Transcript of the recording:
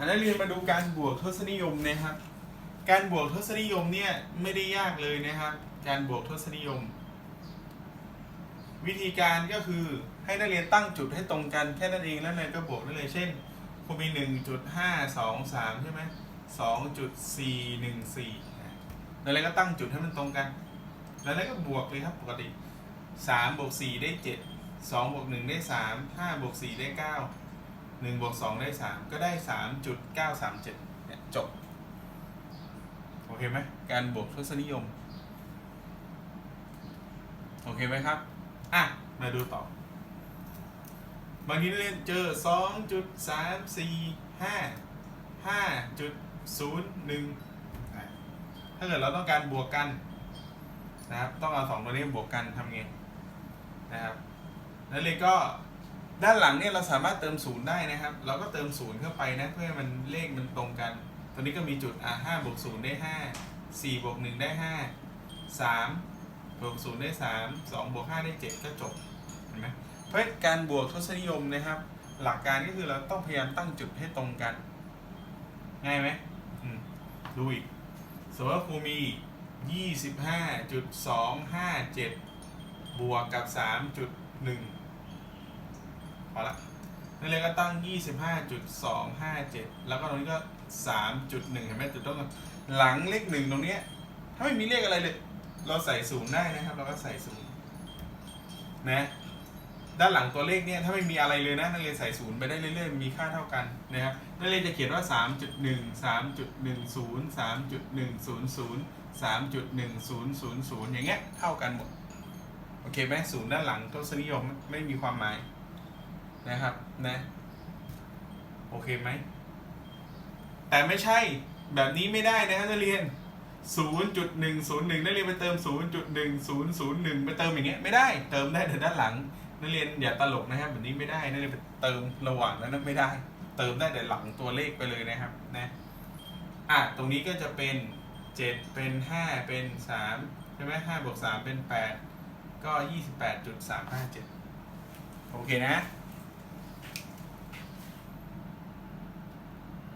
อันนั้นเรียนมาดูการบวกทศนิยมนะครับ การบวกทศนิยมเนี่ยไม่ได้ยากเลยนะครับ การบวกทศนิยม วิธีการก็คือให้นักเรียนตั้งจุดให้ตรงกันแค่นั้นเองแล้วนายก็บวกได้เลย เช่นคุณมี 1.523 ใช่ไหม2.414แล้วนายก็ตั้งจุดให้มันตรงกัน แล้วนายก็บวกเลยครับปกติ3บวก4ได้ 7 2บวก1ได้ 3 5บวก4ได้ 9 1บวก2ได้ 3 ก็ได้ 3.937เนี่ยจบ โอเคไหมการบวกทศนิยม โอเคไหมครับ อะ มาดูต่อ บางทีเรียนเจอ 2 3 4 5 5 0 1อะถ้าเกิดเราต้องการบวกกันนะครับ ต้องเอาสองตัวนี้บวกกันทำไงนะครับนักเรียนก็ ด้านหลังเนี่ยเราสามารถเติมศูนย์ได้นะครับ เราก็เติมศูนย์เข้าไปนะเพื่อให้มันเลขมันตรงกันตัวนี้ก็มีจุดอะ5บวก0ได้5 4บวก1ได้5 3บวก0ได้3 2บวก5ได้7ก็จบเห็นไหมเพราะการบวกทศนิยมนะครับ หลักการก็คือเราต้องพยายามตั้งจุดให้ตรงกัน ง่ายไหมอืมดูอีกสมมติว่าครูมี 25.257 บวกกับ 3.1 พอละนั่นเลยก็ตั้ง 25.257 แล้วก็ตรงนี้ก็ 3.1 เห็นไหมจุดต้นหลังเลขหนึ่งตรงนี้ ถ้าไม่มีเลขอะไรเลย เราใส่ศูนย์ได้นะครับ เราก็ใส่ศูนย์นะ ด้านหลังตัวเลขเนี่ยถ้าไม่มีอะไรเลยนะนักเรียนใส่ศูนย์ไปได้เรื่อยๆ มีค่าเท่ากันนะครับนักเรียนจะเขียนว่า 3.1 3.10 3.100 3.1000 อย่างเงี้ยเท่ากันหมด โอเคไหมศูนย์ด้านหลังทศนิยมไม่มีความหมาย นะครับนะโอเคไหม แต่ไม่ใช่แบบนี้ไม่ได้นะครับนักเรียน 0.101 นักเรียนไปเติม 0.1001 ไปเติมอย่างเงี้ยไม่ได้ เติมได้แต่ด้านหลัง นักเรียนอย่าตลกนะครับแบบนี้ไม่ได้นักเรียนไปเติมระหว่างนั้นนะไม่ได้ เติมได้แต่หลังตัวเลขไปเลยนะครับนะอะตรงนี้ก็จะเป็น 7 เป็น 5 เป็น3ใช่ไหม5บวก3เป็น 8 ก็ 28.357 โอเคนะ